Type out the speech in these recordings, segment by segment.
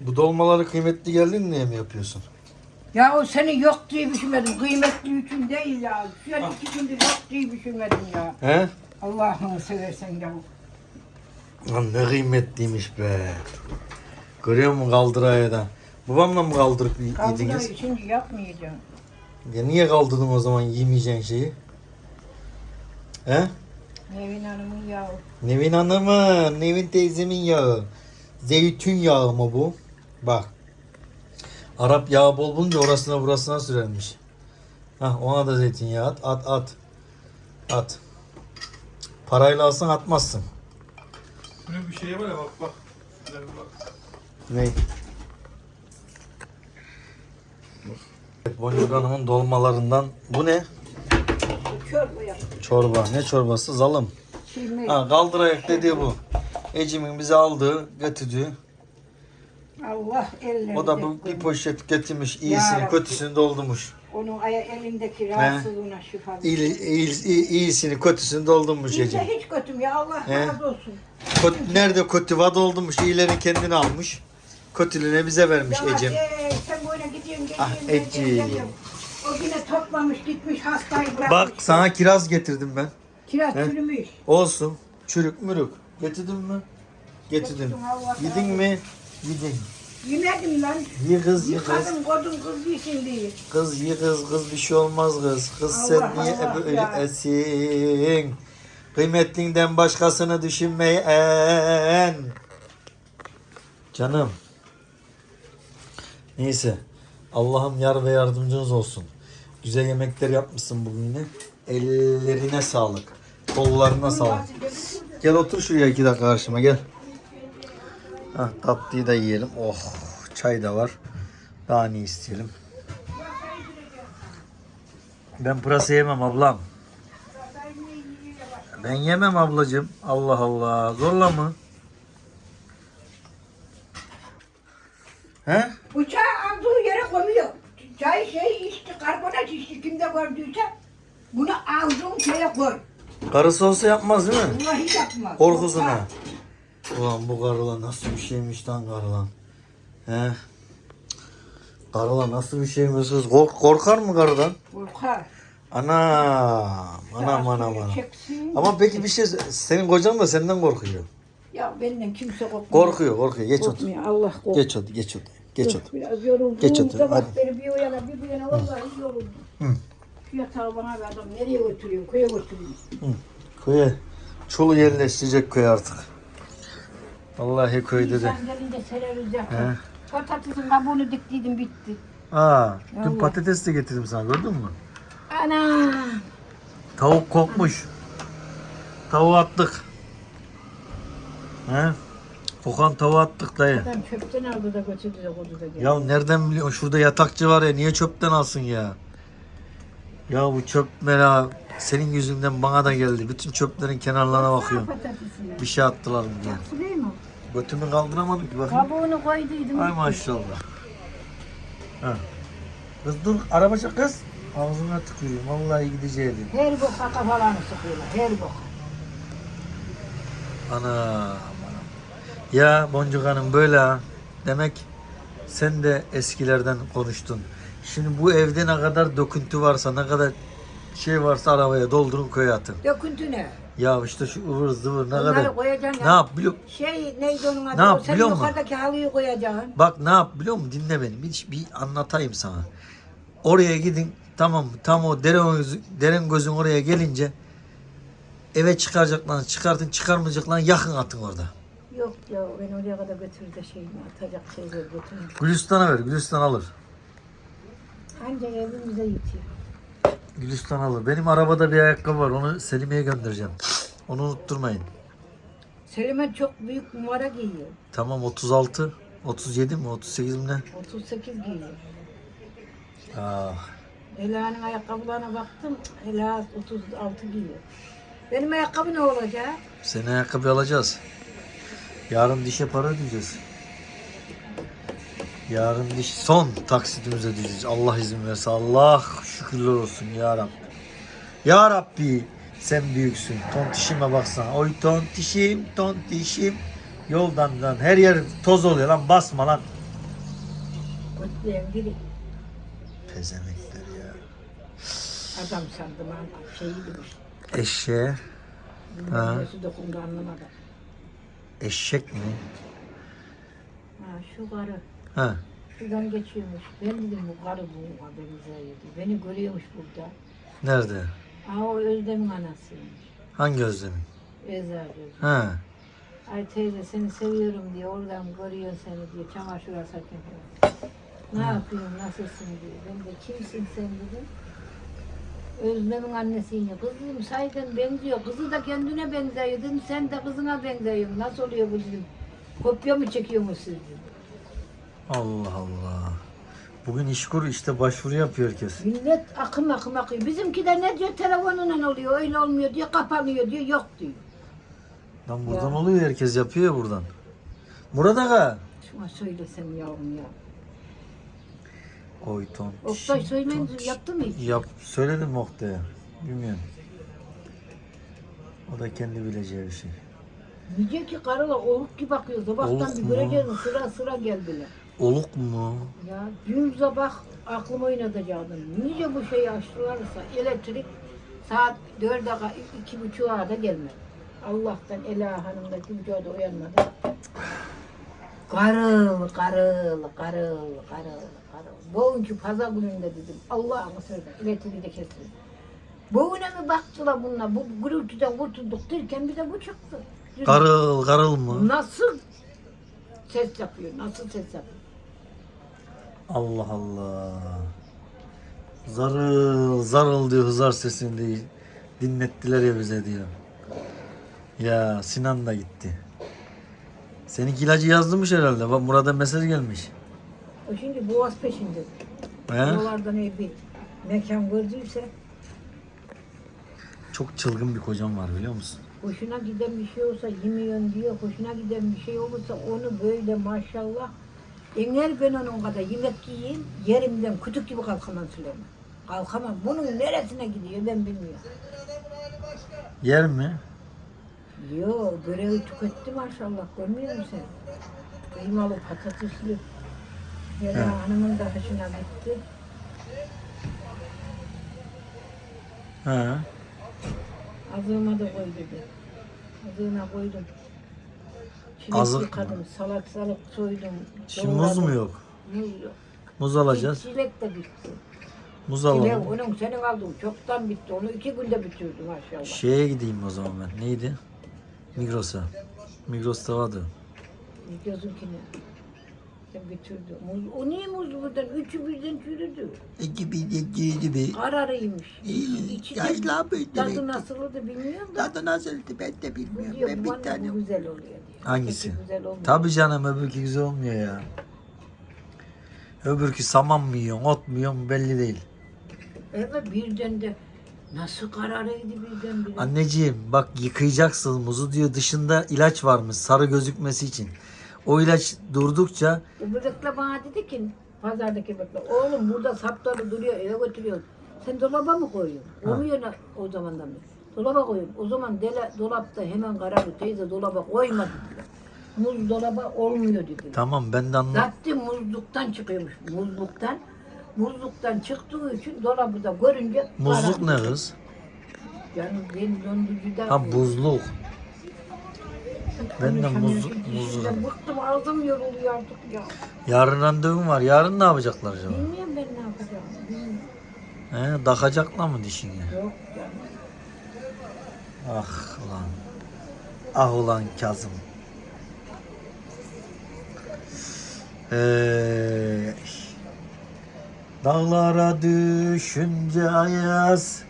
Bu dolmaları kıymetli geldin diye mi yapıyorsun? Ya o seni yok diye düşünmedim. Kıymetli için değil ya. Şu an iki gündür yok diye düşünmedim ya. He? Allah'ını seversen ya. Lan ne kıymetliymiş be. Görüyor musun kaldıraya da? Babamla mı kaldırıp y- Kaldırayı yediniz? şimdi yapmayacağım. Ya niye kaldırdın o zaman yemeyeceğin şeyi? He? Nevin Hanım'ın yağı. Nevin Hanım'ın, Nevin teyzemin yağı. Zeytin yağı mı bu? Bak. Arap yağı bol bulunca orasına burasına sürermiş. Hah ona da zeytinyağı at, at, at. At. Parayla alsan atmazsın. Böyle bir şey var ya bak bak. Şöyle bir bak. Ne? Evet, Boncuk Hanım'ın dolmalarından. Bu ne? Çorba yap. Çorba. Ne çorbası? Zalım. Şimdi Ha, kaldırayak dediği bu. Ecim'in bize aldığı, götürdüğü. Allah ellerini O da bu bir poşet getirmiş. iyisini, Ya. kötüsünü doldurmuş. Onun aya elindeki rahatsızlığına şifa. İyi, iyi, iyi- iyisini, kötüsünü doldurmuş Biz de Ecim. hiç kötüm ya Allah He. razı olsun. Kötü- nerede kötü var doldurmuş. İyilerini kendine almış. Kötülüğüne bize vermiş Ya Ecim. ey, sen böyle gidiyorsun geliyorsun. Ah, geliyorsun, Eci. geliyorsun. O yine toplamış gitmiş hastayı bırakmış. Bak sana kiraz getirdim ben. Kiraz He. çürümüş. Olsun. Çürük mürük. Getirdin mi? Getirdim. Getirdim, Allah Yedin mi? Yedin. Yemedim lan. Ye kız ye kız. Kadın kodun kız yesin diye. Kız ye kız kız bir şey olmaz kız. Kız Allah sen niye Allah böyle ya. esin? Kıymetlinden başkasını düşünmeyen. Canım. Neyse. Allah'ım yar ve yardımcınız olsun. Güzel yemekler yapmışsın bugün yine. Ellerine sağlık. Kollarına sağlık. Gel otur şuraya iki dakika karşıma gel. Hah, tatlıyı da yiyelim. Oh çay da var. Daha ne isteyelim. Ben pırasa yemem ablam. Ben yemem ablacığım. Allah Allah. Zorla mı? He? Bıçağı aldığı yere koyuyor. Çay şey içti, karbonat içti. Kimde gördüyse bunu aldığım şeye koy. Karısı olsa yapmaz değil mi? Vallahi yapma. Korkusuna. Ulan bu karıla nasıl bir şeymiş lan karılan. He? Karıla nasıl bir şeymiş kız? Kork, korkar mı karıdan? Korkar. Anam. Anam anam anam. Çeksin. Ama peki bir şey senin kocan da senden korkuyor. Ya benden kimse korkmuyor. Korkuyor korkuyor. Geç otur. Korkmuyor. Allah korkuyor. Geç otur geç otur. Geç otur. Biraz yoruldum. Geç otur, Sabah hadi. beri bir o yana bir bu yana vallahi yoruldum. Hı. Şu yatağı bana ver adam nereye götürüyor? Köye götürüyor. Köye. Çolu yerleşecek köy artık. Vallahi köyde de. İnsan gelince sereriz He. yakın. Patatesin kabuğunu diktiydim bitti. Aa, dün Vallahi. patates de getirdim sana gördün mü? Ana! Tavuk kokmuş. Tavuğu attık. He? Kokan tavuğu attık dayı. Adam çöpten aldı da götürdü de koydu da geldi. Ya nereden biliyorsun? Şurada yatakçı var ya niye çöpten alsın ya? Ya bu çöp mera senin yüzünden bana da geldi. Bütün çöplerin kenarlarına bakıyorum. Patatesini. Bir şey attılar mı diye. Süleyman. Götümü kaldıramadım ki bakayım. Kabuğunu koyduydum. Ay maşallah. Ha. Kız dur araba kız. Ağzına tıkıyorum. Vallahi gideceğim. Her boka kafalarını sıkıyorlar. Her boka. Ana. anam. Ya Boncuk Hanım böyle ha. Demek sen de eskilerden konuştun. Şimdi bu evde ne kadar döküntü varsa, ne kadar şey varsa arabaya doldurun köye atın. Döküntü ne? Ya işte şu ıvır zıvır ne Onları kadar. koyacaksın Ne ya. yap biliyor Şey neydi onun adı? Ne yap Sen biliyor musun? yukarıdaki halıyı koyacaksın. Bak ne yap biliyor musun? Dinle beni. Bir, bir anlatayım sana. Oraya gidin. Tamam mı? Tam o derin, gözü- derin gözün oraya gelince eve çıkaracaklar. Çıkartın çıkarmayacaklar. Yakın atın orada. Yok ya ben oraya kadar götürür de şey mi atacak şeyler götürür. Gülistan'a ver. Gülistan alır. Ancak evimize yetiyor. Gülistan alır. Benim arabada bir ayakkabı var. Onu Selimi'ye göndereceğim. Onu unutturmayın. Selime çok büyük numara giyiyor. Tamam 36. 37 mi? 38 mi ne? 38 giyiyor. Ah. Ela'nın ayakkabılarına baktım. Ela 36 giyiyor. Benim ayakkabı ne olacak? Seni ayakkabı alacağız. Yarın dişe para ödeyeceğiz. Yarın diş son taksitimize ödeyeceğiz. Allah izin verirse. Allah şükürler olsun ya Rabbi. Ya Rabbi sen büyüksün. Tontişime baksana. Oy tontişim tontişim. Yoldan lan her yer toz oluyor lan basma lan. Pezemekler ya. Adam sandım ha. Şeyi bilir. Eşeğe. Ha. Nasıl dokundu anlamadım. Eşek mi? Ha şu karı. Ha. Şuradan geçiyormuş. Ben dedim bu karı bu benzerdi. Beni görüyormuş burada. Nerede? Aa o Özlem'in anasıymış. Hangi özlemin? Diyor. Ha. Ay teyze seni seviyorum diye oradan görüyor seni diye çamaşır asarken. Ne yapıyorsun, nasılsın diyor. Ben de kimsin sen dedim. Özlem'in annesiyim. Kızım sayden benziyor. Kızı da kendine benziyor. Dedim sen de kızına benziyorsun. Nasıl oluyor bu dedim. Kopya mı çekiyormuş siz dedim. Allah Allah. Bugün işkur işte başvuru yapıyor herkes. Millet akım akım akıyor. Bizimki de ne diyor telefonla oluyor. Öyle olmuyor diyor. Kapanıyor diyor. Yok diyor. Lan buradan oluyor herkes yapıyor ya buradan. Murat Aga. Şuna söylesem yavrum ya. Oy ton. Oktay söyleyin yaptı mı hiç? Yap, söyledim Oktay'a. Bilmiyorum. O da kendi bileceği bir şey. Diyecek ki karılar oluk gibi bakıyor. Sabahtan Oluk bir göreceğiz sıra sıra geldiler. Oluk mu? Ya dün sabah aklım oynatacaktım. Nice bu şeyi açtılarsa elektrik saat dörde iki buçuğa da gelmedi. Allah'tan Ela Hanım da buçuğa da uyanmadı. Karıl, karıl, karıl, karıl, karıl. Bugünkü pazar gününde dedim. Allah'ımı söyledim. Elektriği de kesildi. Bugüne mi baktılar bunlar? Bu gürültüden kurtulduk derken bir de bu çıktı. Karıl, karıl mı? Nasıl ses yapıyor? Nasıl ses yapıyor? Allah Allah. Zarıl, zarıl diyor hızar sesini değil. Dinlettiler ya bize diyor. Ya Sinan da gitti. Seninki ilacı yazdırmış herhalde. Bak Murat'a mesaj gelmiş. O şimdi boğaz peşinde. He? Oralarda ne bir mekan gördüyse Çok çılgın bir kocam var biliyor musun? hoşuna giden bir şey olsa yemiyorsun diyor. Hoşuna giden bir şey olursa onu böyle maşallah eğer ben onun kadar yemek yiyeyim yerimden kütük gibi kalkamam Süleyman. Kalkamam. Bunun neresine gidiyor ben bilmiyorum. Yer mi? Yo böreği tüketti maşallah görmüyor musun sen? Kıymalı patatesli. Yara hanımın da hoşuna gitti. He. Azığıma da koy dedi. Azığına koydum. Azık yıkadım, salak salak soydum. Şimdi muz mu yok? Muz yok. Muz alacağız. Çilek de bitti. Muz Çilek alalım. onun senin aldığın çoktan bitti. Onu iki günde bitirdim maşallah. Şeye gideyim o zaman ben. Neydi? Migros'a. Migros'ta vardı. Gözünkini. Sen bitirdi. Muz, o niye muz buradan? Üçü birden çürüdü. İki bir iki gibi. Kararıymış. İyi, İçi de yaşlı bir tadı demek. nasıldı bilmiyorum da. Tadı nasıldı ben de bilmiyorum. Diyor, Ben bu bir anne tane. bu güzel oluyor diyor. Hangisi? Güzel olmuyor. Tabii canım öbürkü güzel olmuyor ya. Öbürkü saman mı yiyorsun, ot mu yiyorsun belli değil. Evet birden de nasıl kararıydı birden bire. Anneciğim bak yıkayacaksın muzu diyor dışında ilaç varmış sarı gözükmesi için. O ilaç durdukça Öbürlükle bana dedi ki pazardaki bekle. Oğlum burada sapları duruyor eve götürüyor. Sen dolaba mı koyuyorsun? Olmuyor o zamandan beri. Dolaba koyuyorum. O zaman dele, dolapta hemen karardı. Teyze dolaba koyma dediler. Muz dolaba olmuyor dediler. tamam ben de anla. Zaten muzluktan çıkıyormuş. Muzluktan. Muzluktan çıktığı için dolabı da görünce Muzluk karardı. ne kız? Yani ben dondurucuda... Ha buzluk. Ben de muzluk, muzluk. Ben bıktım ağzım yoruluyor artık ya. Yarın randevum var. Yarın ne yapacaklar acaba? Bilmiyorum ben ne yapacağım. Bilmiyorum. He, takacaklar mı dişini? Yok canım. Ah ulan. Ah ulan Kazım. Hey. Dağlara düşünce ayaz.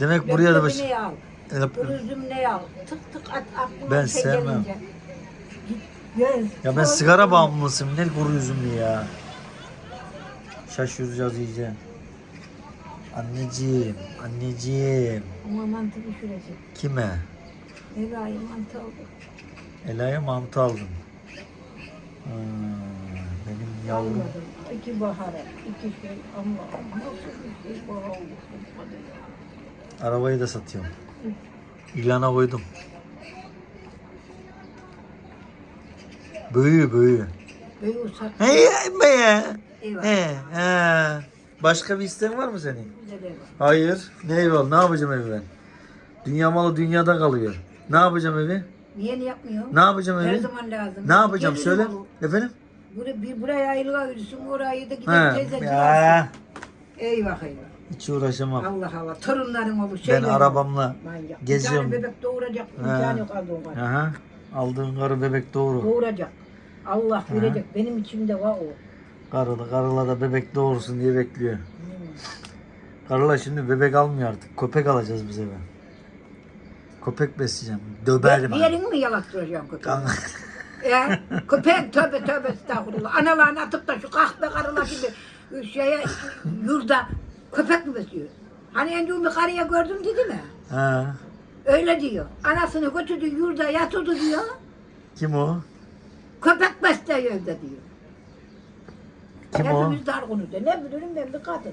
Demek buraya da baş... Al? Kuru ne al? Tık tık at aklıma Ben şey sevmem. gelince. Git, gel. Ya ben sigara bağımlısıyım. Ne kuru üzümlü ya. Şaşıracağız iyice. Anneciğim, anneciğim. Ama mantı düşürecek. Kime? Ela'yı mantı aldı. Ela'ya mantı aldım. Hmm, benim yavrum. Almadım. İki bahara, iki şey ama nasıl bir şey bahar oldu. Arabayı da satıyorum. İlana koydum. Büyü büyü. Büyü usat. He yapma ya. Eyvallah. He, he. Başka bir isteğin var mı senin? Hayır. Ne ol? Ne yapacağım evi ben? Dünya malı dünyada kalıyor. Ne yapacağım evi? Niye ne yapmıyor? Ne yapacağım Her evi? zaman lazım. Ne yapacağım Gelirim söyle. oğlum. Efendim? Buraya, bir buraya ayrılığa yürüsün, oraya da gidelim He. Ya. Eyvah eyvah. Hiç uğraşamam. Allah Allah. Torunların olur. Ben şeylerin olur. arabamla Manyak. geziyorum. Bir tane bebek doğuracak. He. İmkanı yok aldığı kadar. Aha. Aldığın karı bebek doğuru. Doğuracak. Allah verecek. Benim içimde var o. Karıla, karıla da bebek doğursun diye bekliyor. Karıla şimdi bebek almıyor artık. Köpek alacağız bize ben. Köpek besleyeceğim. Döberim. Bir abi. yerini mi yalattıracaksın köpeği? Kan- Ya köpek tövbe tövbe estağfurullah. Analarını atıp da şu kahpe karılar gibi şeye yurda köpek mi besliyor? Hani önce bir karıya gördüm dedi mi? ha. Öyle diyor. Anasını götürdü yurda yatırdı diyor. Kim o? Köpek besliyor evde diyor. Kim o? Hepimiz dargınız diyor. Ne bilirim ben bir kadın.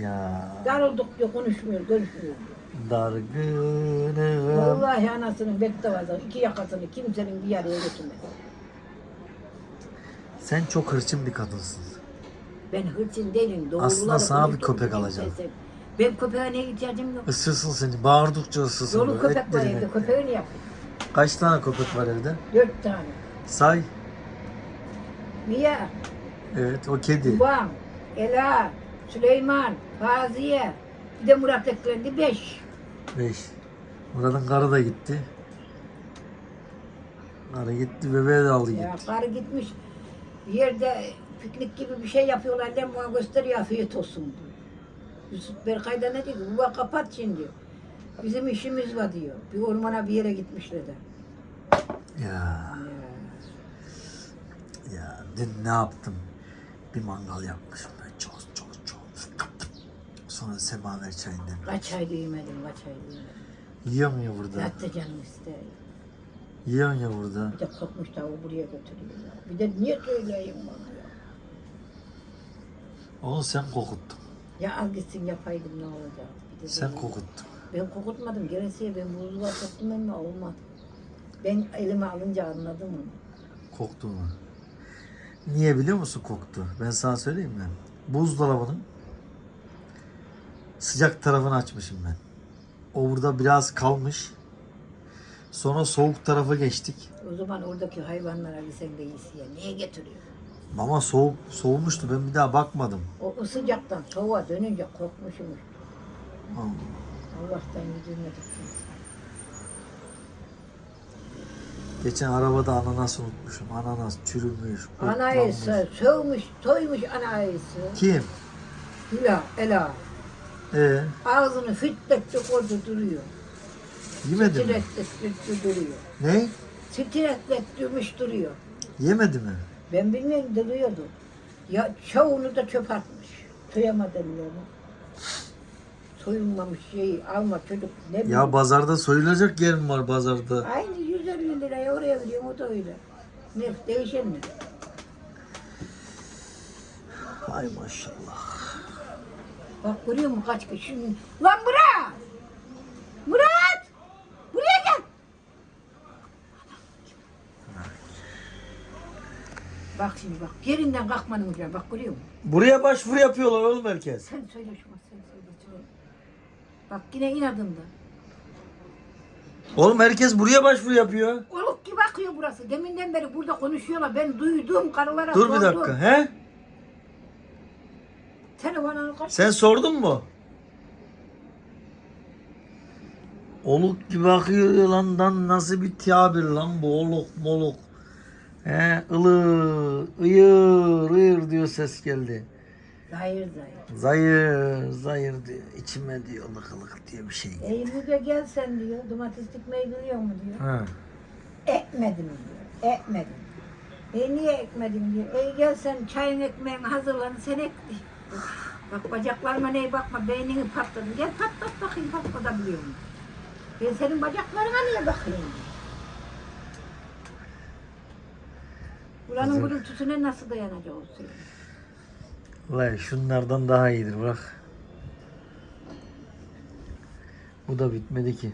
Ya Darıldık diyor konuşmuyor görüşmüyor diyor. dargınım. Vallahi anasının beddavası iki yakasını kimsenin bir araya götürmez. Sen çok hırçın bir kadınsın. Ben hırçın değilim. Aslında sana bir köpek alacağım. Ben köpeğe ne ihtiyacım yok. Isırsın seni. Bağırdıkça ısırsın. Yolu böyle, köpek var etlerini, evde. etlerini. Köpeği ne yapayım? Kaç tane köpek var evde? Dört tane. Say. Mia, Evet o kedi. Babam, Ela, Süleyman, Faziye. Bir de Murat eklendi. Beş. Beş. Murat'ın karı da gitti. Karı gitti bebeği de aldı gitti. Ya karı gitmiş. Bir yerde piknik gibi bir şey yapıyorlar. Lan bana gösteriyor afiyet olsun diyor. Yusuf Berkay da ne diyor? Baba kapat şimdi. Bizim işimiz var diyor. Bir ormana bir yere gitmişler de. Ya. Ya. Ya dün ne yaptım? Bir mangal yapmışım ben çok çok çok. Sonra semaver çayını demledim. Kaç ay yemedim, kaç ay yemedim. Yiyorsun ya burada. Yattı canım ister. Yiyorsun ya burada. Bir de kokmuş tavuğu buraya götürüyor. ya. Bir de niye söyleyeyim bana ya? Onu sen kokuttun. Ya al gitsin yapaydım ne olacak? Bir de Sen böyle- kokuttun. Ben kokutmadım. Gerisiye ben buzluğa soktum ama olmadı. Ben elime alınca anladım onu. Koktuğunu. Niye biliyor musun koktu? Ben sana söyleyeyim mi? Buzdolabının sıcak tarafını açmışım ben. O burada biraz kalmış. Sonra soğuk tarafa geçtik. O zaman oradaki hayvanlara bir sen de iyisi ya. Niye getiriyor? Ama soğuk soğumuştu. Ben bir daha bakmadım. O sıcaktan soğuğa dönünce korkmuşmuş. Allah. Allah'tan kimse. Geçen arabada ananas unutmuşum. Ananas çürümüş. Anayısı soğumuş, soymuş anayısı. Kim? Hüla, Ela. Ee, Ağzını fitletti orada duruyor. Yemedi mi? Streslettirmiş duruyor. Ne? Streslettirmiş duruyor. Yemedi mi? Ben bilmiyorum duruyordu. Ya çoğunu da çöp atmış. Soyamadım onu. Soyulmamış şeyi alma çocuk ne bileyim. Ya pazarda soyulacak yer mi var pazarda? Aynı 150 liraya oraya veriyorum o da öyle. Ne değişen mi? Hay maşallah. Bak görüyor musun kaç kişi? Lan Murat! Murat! Buraya gel! Bak şimdi bak. Yerinden kalkmanın ucuna bak görüyor musun? Buraya başvuru yapıyorlar oğlum herkes. Sen söyle şuna sen söyle. söyle. Bak yine inadında. Oğlum herkes buraya başvuru yapıyor. Oluk gibi bakıyor burası. Deminden beri burada konuşuyorlar. Ben duydum karılara Dur bir sordum. dakika. He? Telefonu kaç. Sen sordun mu? Oluk gibi akıyor lan nasıl bir tabir lan bu oluk moluk. He, ılı, ıyır, ıyır diyor ses geldi. Zahir zahir. Zayır, zayır diyor. İçime diyor ılık ılık diye bir şey. Ey Müge gel sen diyor. Domates dikmeyi biliyor mu diyor. Ha. Ekmedim diyor. Ekmedim. E niye ekmedin diyor. Ey gel sen çayın ekmeğin hazırlan sen ek. Bak bacaklarıma neye bakma beynini patladı. Gel patlat bakayım patlatabiliyor musun? Ben senin bacaklarına niye bakayım? Buranın Hazır. gürültüsüne nasıl dayanacak o senin? Vay şunlardan daha iyidir bak. Bu da bitmedi ki.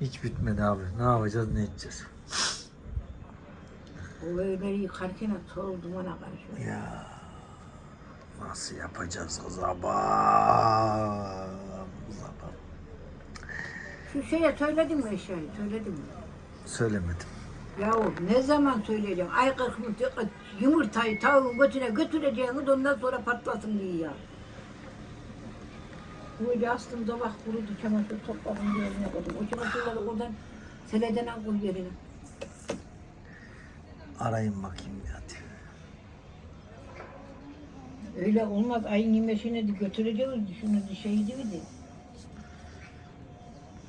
Hiç bitmedi abi. Ne yapacağız ne edeceğiz. O evleri yıkarken toz dumana karışıyor. Ya nasıl yapacağız o zaman? Zaman. Şu şeye söyledim mi eşyayı? Söyledim mi? Söylemedim. Yahu ne zaman söyleyeceğim? Ay kalkmış yumurtayı tavuğun götüne götüreceğiniz ondan sonra patlasın diye ya. Böyle astım sabah kurudu çamaşır topladım yerine koydum. O çamaşırları oradan seleden al koy yerine. Arayın bakayım hadi. Öyle olmaz ayın yemesine de götüreceğiz. Şunu şeydi miydi?